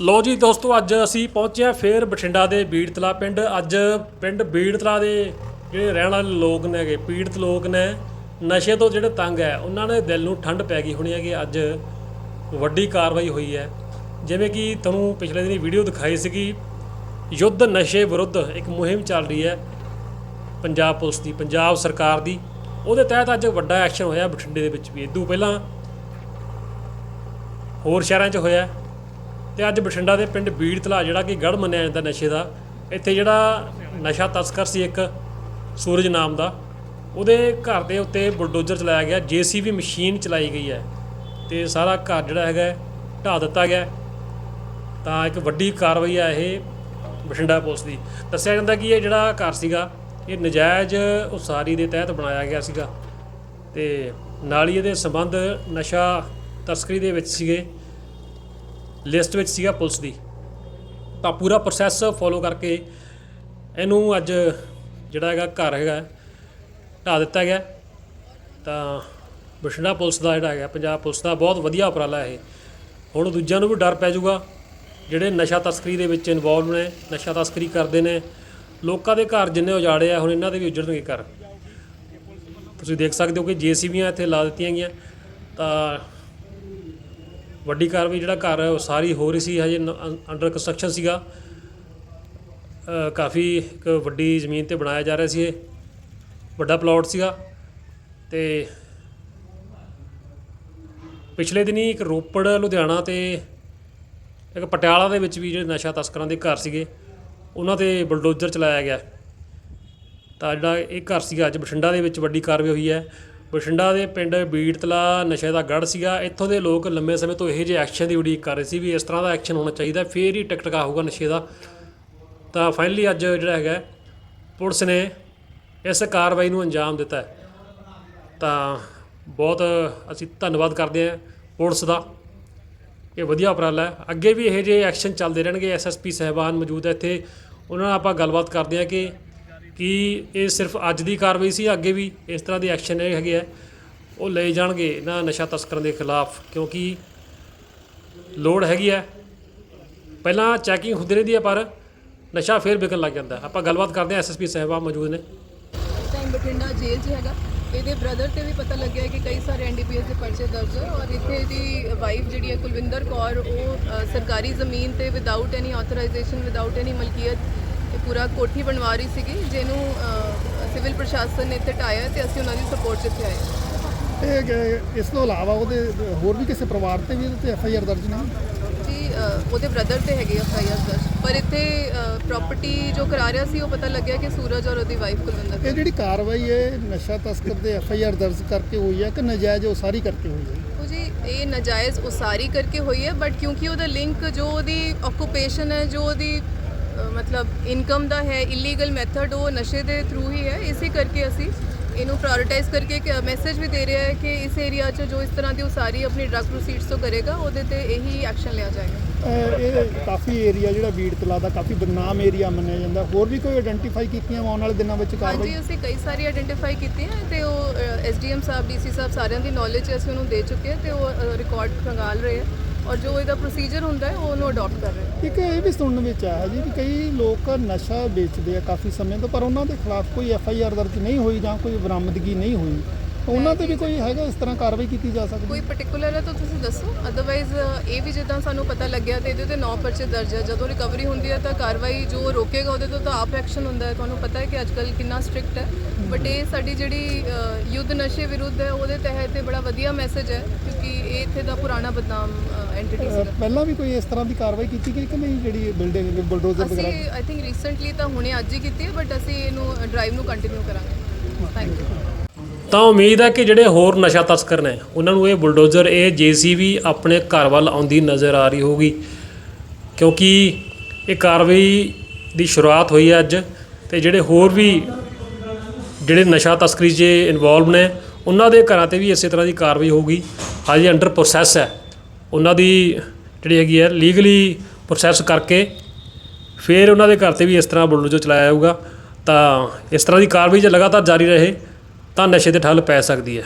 ਲੋ ਜੀ ਦੋਸਤੋ, ਅੱਜ ਅਸੀਂ ਪਹੁੰਚੇ ਹਾਂ ਫੇਰ ਬਠਿੰਡਾ ਦੇ ਬੀੜਤਲਾ ਪਿੰਡ। ਅੱਜ ਪਿੰਡ ਬੀੜਤਲਾ ਦੇ ਜਿਹੜੇ ਰਹਿਣ ਵਾਲੇ ਲੋਕ ਨੇਗੇ ਪੀੜਤ ਲੋਕ ਨੇ, ਨਸ਼ੇ ਤੋਂ ਜਿਹੜੇ ਤੰਗ ਹੈ, ਉਹਨਾਂ ਦੇ ਦਿਲ ਨੂੰ ਠੰਡ ਪੈ ਗਈ ਹੋਣੀ ਹੈ ਕਿ ਅੱਜ ਵੱਡੀ ਕਾਰਵਾਈ ਹੋਈ ਹੈ। ਜਿਵੇਂ ਕਿ ਤੁਹਾਨੂੰ ਪਿਛਲੇ ਦਿਨੀ ਵੀਡੀਓ ਦਿਖਾਈ ਸੀਗੀ, ਯੁੱਧ ਨਸ਼ੇ ਵਿਰੁੱਧ ਇੱਕ ਮੁਹਿੰਮ ਚੱਲ ਰਹੀ ਹੈ ਪੰਜਾਬ ਪੁਲਿਸ ਦੀ, ਪੰਜਾਬ ਸਰਕਾਰ ਦੀ। ਉਹਦੇ ਤਹਿਤ ਅੱਜ ਵੱਡਾ ਐਕਸ਼ਨ ਹੋਇਆ ਬਠਿੰਡੇ ਦੇ ਵਿੱਚ ਵੀ। ਇਦੋਂ ਪਹਿਲਾਂ ਹੋਰ ਸ਼ਹਿਰਾਂ 'ਚ ਹੋਇਆ। ਤੇ ਅੱਜ ਬਠਿੰਡਾ ਦੇ ਪਿੰਡ ਬੀੜ ਤਲਾ ਜਿਹੜਾ ਕਿ ਗੜ ਮੰਨਿਆ ਜਾਂਦਾ ਨਸ਼ੇ ਦਾ ਇੱਥੇ ਜਿਹੜਾ ਨਸ਼ਾ ਤਸਕਰ ਸੀ ਇੱਕ ਸੂਰਜ ਨਾਮ ਦਾ ਉਹਦੇ ਘਰ ਦੇ ਉੱਤੇ ਬੁਲਡੋਜ਼ਰ ਚਲਾਇਆ ਗਿਆ ਜੀਸੀਬੀ ਮਸ਼ੀਨ ਚਲਾਈ ਗਈ ਹੈ ਤੇ ਸਾਰਾ ਘਰ ਜਿਹੜਾ ਹੈਗਾ ਹੈ, ਢਾਹ ਦਿੱਤਾ ਗਿਆ। ਤਾਂ ਇੱਕ ਵੱਡੀ ਕਾਰਵਾਈ ਆ ਇਹ ਬਠਿੰਡਾ ਪੁਲਿਸ ਦੀ। ਦੱਸਿਆ ਜਾਂਦਾ ਕਿ ਇਹ ਜਿਹੜਾ ਘਰ ਸੀਗਾ ਇਹ ਨਜਾਇਜ਼ ਉਸਾਰੀ ਦੇ ਤਹਿਤ ਬਣਾਇਆ ਗਿਆ ਸੀਗਾ ਤੇ ਨਾਲ ਹੀ ਇਹਦੇ ਸੰਬੰਧ ਨਸ਼ਾ ਤਸਕਰੀ ਦੇ ਵਿੱਚ ਸੀਗੇ। ਲਿਸਟ ਵਿੱਚ ਸੀਗਾ ਪੁਲਿਸ ਦੀ। ਤਾਂ ਪੂਰਾ ਪ੍ਰੋਸੈਸ ਫੋਲੋ ਕਰਕੇ ਇਹਨੂੰ ਅੱਜ ਜਿਹੜਾ ਹੈਗਾ ਘਰ ਹੈਗਾ ਢਾ ਦਿੱਤਾ ਗਿਆ। ਤਾਂ ਬਠਿੰਡਾ ਪੁਲਿਸ ਦਾ ਜਿਹੜਾ ਹੈਗਾ, ਪੰਜਾਬ ਪੁਲਿਸ ਦਾ ਬਹੁਤ ਵਧੀਆ ਉਪਰਾਲਾ ਇਹ। ਹੁਣ ਦੂਜਿਆਂ ਨੂੰ ਵੀ ਡਰ ਪੈ ਜਾਊਗਾ, ਜਿਹੜੇ ਨਸ਼ਾ ਤਸਕਰੀ ਦੇ ਵਿੱਚ ਇਨਵੋਲਵ ਨੇ, ਨਸ਼ਾ ਤਸਕਰੀ ਕਰਦੇ ਨੇ। ਲੋਕਾਂ ਦੇ ਘਰ ਜਿੰਨੇ ਉਜਾੜੇ ਆ, ਹੁਣ ਇਹਨਾਂ ਦੇ ਵੀ ਉਜੜਨਗੇ ਘਰ। ਤੁਸੀਂ ਦੇਖ ਸਕਦੇ ਹੋ ਕਿ ਜੀਸੀਬੀਆਂ ਇੱਥੇ ਲਾ ਦਿੱਤੀਆਂ ਗਈਆਂ। ਤਾਂ ਵੱਡੀ ਕਾਰਵਾਈ ਜਿਹੜਾ ਘਰ ਹੈ, ਉਹ ਸਾਰੀ ਹੋ ਰਹੀ ਸੀ, ਹਜੇ ਅੰਡਰ ਕੰਸਟਰਕਸ਼ਨ ਸੀਗਾ। ਕਾਫੀ ਇੱਕ ਵੱਡੀ ਜ਼ਮੀਨ ਤੇ ਬਣਾਇਆ ਜਾ ਰਿਹਾ ਸੀ ਇਹ। ਵੱਡਾ ਪਲਾਟ ਸੀਗਾ ਤੇ ਪਿਛਲੇ ਦਿਨੀ ਇੱਕ ਰੋਪੜ, ਲੁਧਿਆਣਾ ਤੇ ਇੱਕ ਪਟਿਆਲਾ ਦੇ ਵਿੱਚ ਵੀ ਜਿਹੜੇ ਨਸ਼ਾ ਤਸਕਰਾਂ ਦੇ ਘਰ ਸੀਗੇ, ਉਹਨਾਂ ਤੇ ਬਲਡੋਜ਼ਰ ਚਲਾਇਆ ਗਿਆ। ਤਾਂ ਜਿਹੜਾ ਇਹ ਘਰ ਸੀਗਾ, ਅੱਜ ਬਠਿੰਡਾ ਦੇ ਵਿੱਚ ਵੱਡੀ ਕਾਰਵਾਈ ਹੋਈ ਹੈ। ਬਠਿੰਡਾ ਦੇ ਪਿੰਡ ਬੀੜਤਲਾ ਨਸ਼ੇ ਦਾ ਗੜ ਸੀਗਾ। ਇੱਥੋਂ ਦੇ ਲੋਕ ਲੰਮੇ ਸਮੇਂ ਤੋਂ ਇਹੋ ਜਿਹੇ ਐਕਸ਼ਨ ਦੀ ਉਡੀਕ ਕਰ ਰਹੇ ਸੀ ਵੀ ਇਸ ਤਰ੍ਹਾਂ ਦਾ ਐਕਸ਼ਨ ਹੋਣਾ ਚਾਹੀਦਾ ਫੇਰ ਹੀ ਟਿਕਟਕਾ ਹੋਊਗਾ ਨਸ਼ੇ ਦਾ। ਤਾਂ ਫਾਈਨਲੀ ਅੱਜ ਜਿਹੜਾ ਹੈਗਾ, ਪੁਲਿਸ ਨੇ ਇਸ ਕਾਰਵਾਈ ਨੂੰ ਅੰਜਾਮ ਦਿੱਤਾ ਤਾਂ ਬਹੁਤ ਅਸੀਂ ਧੰਨਵਾਦ ਕਰਦੇ ਹਾਂ ਪੁਲਿਸ ਦਾ। ਇਹ ਵਧੀਆ ਉਪਰਾਲਾ ਹੈ। ਅੱਗੇ ਵੀ ਇਹੋ ਜਿਹੇ ਐਕਸ਼ਨ ਚੱਲਦੇ ਰਹਿਣਗੇ। ਐਸਐਸਪੀ ਸਹਿਬਾਨ ਮੌਜੂਦ ਹੈ ਇੱਥੇ। ਉਹਨਾਂ ਨਾਲ ਆਪਾਂ ਗੱਲਬਾਤ ਕਰਦੇ ਹਾਂ ਕਿ ਕਿ ਇਹ ਸਿਰਫ ਅੱਜ ਦੀ ਕਾਰਵਾਈ ਸੀ, ਅੱਗੇ ਵੀ ਇਸ ਤਰ੍ਹਾਂ ਦੇ ਐਕਸ਼ਨ ਇਹ ਹੈਗੇ ਆ। ਉਹ ਲਏ ਜਾਣਗੇ ਇਹਨਾਂ ਨਸ਼ਾ ਤਸਕਰਾਂ ਦੇ ਖਿਲਾਫ, ਕਿਉਂਕਿ ਲੋੜ ਹੈਗੀ ਹੈ ਪਹਿਲਾਂ ਚੈਕਿੰਗ ਹੁੰਦੀ ਰਹਿੰਦੀ ਹੈ ਪਰ ਨਸ਼ਾ ਫੇਰ ਵਿਕਣ ਲੱਗ ਜਾਂਦਾ। ਆਪਾਂ ਗੱਲਬਾਤ ਕਰਦੇ ਹਾਂ ਐਸਐਸਪੀ ਸਹਿਬਾਨ ਮੌਜੂਦ ਨੇ। ਟਾਈਮ ਬਠਿੰਡਾ ਜੇਲ੍ਹ 'ਚ ਹੈਗਾ। ਇਹਦੇ ਬ੍ਰਦਰ ਤੇ ਵੀ ਪਤਾ ਲੱਗਿਆ ਕਿ ਕਈ ਸਾਰੇ ਐਨਡੀਪੀਐਸ ਦੇ ਪਰਚੇ ਦਰਜ ਹੈ ਔਰ ਇੱਥੇ ਦੀ ਵਾਈਫ ਜਿਹੜੀ ਹੈ ਕੁਲਵਿੰਦਰ ਕੌਰ, ਉਹ ਸਰਕਾਰੀ ਜ਼ਮੀਨ ਤੇ without any authorization without any ਮਲਕੀਅਤ ਇਹ ਪੂਰਾ ਕੋਠੀ ਬਣਵਾ ਰਹੀ ਸੀਗੀ ਜਿਹਨੂੰ ਸਿਵਲ ਪ੍ਰਸ਼ਾਸਨ ਨੇ ਇੱਥੇ ਢਾਇਆ ਤੇ ਅਸੀਂ ਉਹਨਾਂ ਦੀ ਸਪੋਰਟ 'ਚ ਇੱਥੇ ਆਏ। ਇਹ ਇਸ ਤੋਂ ਇਲਾਵਾ ਉਹਦੇ ਹੋਰ ਵੀ ਕਿਸੇ ਪਰਿਵਾਰ ਤੇ ਵੀ ਇਹਦੇ ਤੇ ਐਫ ਆਈ ਆਰ ਦਰਜ ਨਹੀਂ ਜੀ ਉਹਦੇ ਬ੍ਰਦਰ ਤੇ ਹੈਗੇ ਐਫਆਈਆਰ ਦਰਜ। ਪਰ ਇੱਥੇ ਪ੍ਰਾਪਰਟੀ ਜੋ ਕਰਾ ਰਿਹਾ ਸੀ ਉਹ ਪਤਾ ਲੱਗਿਆ ਕਿ ਸੂਰਜ ਔਰ ਉਹਦੀ ਵਾਈਫ ਕੁਲਵਿੰਦਰ ਇਹ ਜਿਹੜੀ ਕਾਰਵਾਈ ਹੈ ਨਸ਼ਾ ਤਸਕਰ ਦੇ ਐਫ ਆਈ ਆਰ ਦਰਜ ਕਰਕੇ ਹੋਈ ਹੈ ਕਿ ਨਜਾਇਜ਼ ਉਸਾਰੀ ਕਰਕੇ ਹੋਈ ਹੈ? ਇਹ ਨਜਾਇਜ਼ ਉਸਾਰੀ ਕਰਕੇ ਹੋਈ ਹੈ ਬਟ ਕਿਉਂਕਿ ਉਹਦਾ ਲਿੰਕ ਜੋ ਉਹਦੀ ਆਕੂਪੇਸ਼ਨ ਹੈ ਜੋ ਉਹਦੀ ਮਤਲਬ ਇਨਕਮ ਦਾ ਹੈ ਇਲੀਗਲ ਮੈਥਡ ਉਹ ਨਸ਼ੇ ਦੇ ਥਰੂ ਹੀ ਹੈ। ਇਸੇ ਕਰਕੇ ਅਸੀਂ ਇਹਨੂੰ ਪ੍ਰਾਇੋਰਟਾਈਜ਼ ਕਰਕੇ ਇੱਕ ਮੈਸੇਜ ਵੀ ਦੇ ਰਿਹਾ ਹੈ ਕਿ ਇਸ ਏਰੀਆ 'ਚ ਜੋ ਇਸ ਤਰ੍ਹਾਂ ਦੀ ਉਸਾਰੀ ਆਪਣੀ ਡਰੱਗ ਪ੍ਰੋਸੀਡਸ ਤੋਂ ਕਰੇਗਾ ਉਹਦੇ ਤੇ ਇਹੀ ਐਕਸ਼ਨ ਲਿਆ ਜਾਏਗਾ। ਇਹ ਕਾਫੀ ਏਰੀਆ ਜਿਹੜਾ ਬੀੜ ਤਲਾ ਦਾ ਕਾਫੀ ਬਦਨਾਮ ਏਰੀਆ ਮੰਨਿਆ ਜਾਂਦਾ। ਹੋਰ ਵੀ ਕੋਈ ਆਇਡੈਂਟੀਫਾਈ ਕੀਤੀਆਂ ਆਉਣ ਵਾਲੇ ਦਿਨਾਂ ਵਿੱਚ ਹਾਂਜੀ ਕਾਰਵਾਈ ਅਸੀਂ ਕਈ ਸਾਰੀ ਆਇਡੈਂਟੀਫਾਈ ਕੀਤੀਆਂ ਤੇ ਉਹ ਐਸਡੀਐਮ ਸਾਹਿਬ ਡੀਸੀ ਸਾਹਿਬ ਸਾਰਿਆਂ ਦੀ ਨੌਲੇਜ ਅਸੀਂ ਉਹਨੂੰ ਦੇ ਚੁੱਕੇ ਹਾਂ ਤੇ ਉਹ ਰਿਕਾਰਡ ਖੰਗਾਲ ਰਹੇ ਹੈ ਔਰ ਜੋ ਇਹਦਾ ਪ੍ਰੋਸੀਜਰ ਹੁੰਦਾ ਹੈ, ਉਹ ਉਹਨੂੰ ਅਡਾਪਟ ਕਰ ਰਹੇ ਇੱਕ ਇਹ ਵੀ ਸੁਣਨ ਵਿੱਚ ਆਇਆ ਜੀ ਵੀ ਕਈ ਲੋਕ ਨਸ਼ਾ ਵੇਚਦੇ ਆ ਕਾਫੀ ਸਮੇਂ ਤੋਂ, ਪਰ ਉਹਨਾਂ ਦੇ ਖਿਲਾਫ ਕੋਈ ਐਫ ਆਈ ਆਰ ਦਰਜ ਨਹੀਂ ਹੋਈ ਜਾਂ ਕੋਈ ਬਰਾਮਦਗੀ ਨਹੀਂ ਹੋਈ। ਉਹਨਾਂ ਤੇ ਵੀ ਕੋਈ ਹੈਗਾ ਇਸ ਤਰ੍ਹਾਂ ਕਾਰਵਾਈ ਕੀਤੀ ਜਾ ਸਕਦੀ? ਕੋਈ ਪਾਰਟਿਕੂਲਰ ਹੈ ਤਾਂ ਤੁਸੀਂ ਦੱਸੋ। ਅਦਰਵਾਈਜ਼ ਇਹ ਵੀ ਜਿੱਦਾਂ ਸਾਨੂੰ ਪਤਾ ਲੱਗਿਆ ਤੇ ਇਹਦੇ ਤੇ ਨੌ ਪਰਚੇ ਦਰਜ ਹੈ ਜਦੋਂ ਰਿਕਵਰੀ ਹੁੰਦੀ ਹੈ ਤਾਂ ਕਾਰਵਾਈ ਜੋ ਰੋਕੇਗਾ ਉਹਦੇ ਤੋਂ ਤਾਂ ਆਪ ਐਕਸ਼ਨ ਹੁੰਦਾ ਹੈ। ਤੁਹਾਨੂੰ ਪਤਾ ਹੈ ਕਿ ਅੱਜਕੱਲ ਕਿੰਨਾ ਸਟ੍ਰਿਕਟ ਹੈ। ਬਟ ਇਹ ਸਾਡੀ ਜਿਹੜੀ ਯੁੱਧ ਨਸ਼ੇ ਵਿਰੁੱਧ ਹੈ ਉਹਦੇ ਤਹਿਤ ਇਹ ਬੜਾ ਵਧੀਆ ਮੈਸੇਜ ਹੈ ਕਿਉਂਕਿ ਇਹ ਇੱਥੇ ਦਾ ਪੁਰਾਣਾ ਬਦਨਾਮ ਐਂਟੀਟੀ ਸੀਗਾ। ਪਹਿਲਾਂ ਵੀ ਕੋਈ ਇਸ ਤਰ੍ਹਾਂ ਦੀ ਕਾਰਵਾਈ ਕੀਤੀ ਗਈ ਕਿ ਨਹੀਂ ਜਿਹੜੀ ਬਿਲਡਿੰਗ ਬੁਲਡੋਜ਼ਰ ਅਸੀਂ ਵਗੈਰਾ? ਆਈ ਥਿੰਕ ਰੀਸੈਂਟਲੀ ਤਾਂ ਹੁਣੇ ਅੱਜ ਹੀ ਕੀਤੀ ਹੈ ਬਟ ਅਸੀਂ ਇਹਨੂੰ ਡਰਾਈਵ ਨੂੰ ਕੰਟੀਨਿਊ ਕਰਾਂਗੇ। ਥੈਂਕ ਯੂ ਤਾਂ ਉਮੀਦ ਹੈ ਕਿ ਜਿਹੜੇ ਹੋਰ ਨਸ਼ਾ ਤਸਕਰ ਨੇ, ਉਹਨਾਂ ਨੂੰ ਇਹ ਬੁਲਡੋਜ਼ਰ, ਇਹ ਜੀਸੀਬੀ ਆਪਣੇ ਘਰ ਵੱਲ ਆਉਂਦੀ ਨਜ਼ਰ ਆ ਰਹੀ ਹੋਊਗੀ। ਕਿਉਂਕਿ ਇਹ ਕਾਰਵਾਈ ਦੀ ਸ਼ੁਰੂਆਤ ਹੋਈ ਹੈ ਅੱਜ ਤੇ ਜਿਹੜੇ ਹੋਰ ਵੀ ਜਿਹੜੇ ਨਸ਼ਾ ਤਸਕਰੀ 'ਚ ਇਨਵੋਲਵ ਨੇ, ਉਹਨਾਂ ਦੇ ਘਰਾਂ ਤੇ ਵੀ ਇਸੇ ਤਰ੍ਹਾਂ ਦੀ ਕਾਰਵਾਈ ਹੋਊਗੀ। ਹਾਲੇ ਅੰਡਰ ਪ੍ਰੋਸੈਸ ਹੈ। ਉਹਨਾਂ ਦੀ ਜਿਹੜੀ ਹੈਗੀ ਹੈ ਲੀਗਲੀ ਪ੍ਰੋਸੈਸ ਕਰਕੇ ਫਿਰ ਉਹਨਾਂ ਦੇ ਘਰ ਤੇ ਵੀ ਇਸ ਤਰ੍ਹਾਂ ਬੁਲਡੋਜ਼ਰ ਚਲਾਇਆ ਜਾਊਗਾ। ਤਾਂ ਇਸ ਤਰ੍ਹਾਂ ਦੀ ਕਾਰਵਾਈ ਜੇ ਲਗਾਤਾਰ ਜਾਰੀ ਰਹੇ ਤਾਂ ਨਸ਼ੇ ਤੇ ਠੱਲ ਪੈ ਸਕਦੀ ਹੈ।